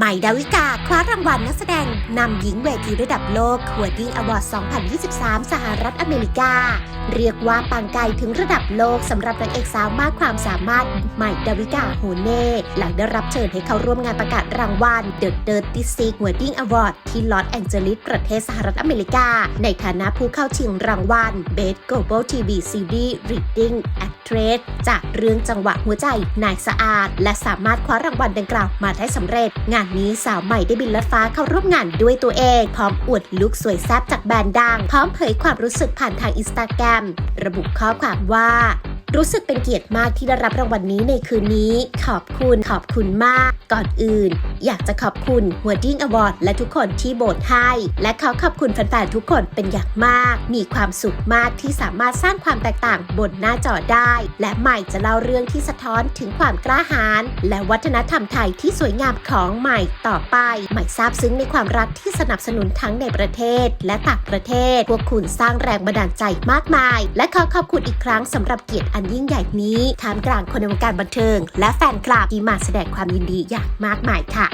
ใหม่ดาวิกาคว้ารางวัลนักแสดงนำหญิงเวทีระดับโลกหัวดิ้งอวอร์ด 2023 สหรัฐอเมริกา เรียกว่าปังไกลถึงระดับโลกสำหรับนางเอกสาวมากความสามารถใหม่ดาวิกาโฮเน่หลังได้รับเชิญให้เข้าร่วมงานประกาศรางวัล The Dirty Six Wedding Award ที่ลอสแองเจลิสประเทศสหรัฐอเมริกา ในฐานะผู้เข้าชิงรางวัล Best Global TV Series Reading จากเรื่องจังหวะหัวใจนายสะอาด และสามารถคว้ารางวัลดังกล่าวมาได้สำเร็จ งานนี้สาวใหม่ได้บินลัดฟ้าเข้าร่วมงานด้วยตัวเอง พร้อมอวดลุคสวยแซ่บจากแบรนด์ดัง พร้อมเผยความรู้สึกผ่านทางอินสตาแกรมระบุข้อความว่า รู้สึกเป็นเกียรติมากที่ได้รับรางวัลนนี้ในคืนนี้ ขอบคุณขอบคุณมาก ก่อนอื่น อยากจะขอบคุณหัวดิ้งอวอร์ดและทุกคนที่โบสให้ และขอขอบคุณแฟนๆทุกคนเป็นอย่างมาก มีความสุขมากที่สามารถสร้างความแตกต่างบนหน้าจอได้ และใหม่จะเล่าเรื่องที่สะท้อนถึงความกล้าหาญและวัฒนธรรมไทยที่สวยงามของใหม่ต่อไป ใหม่ซาบซึ้งในความรักที่สนับสนุนทั้งในประเทศ และต่างประเทศพวกคุณสร้างแรงบันดาลใจมากมาย และขอขอบคุณอีกครั้งสำหรับเกียรติอันยิ่งใหญ่นี้ท่ามกลางคนในวงการบันเทิง และแฟนคลับที่มาแสดงความยินดีอย่างมากมายค่ะ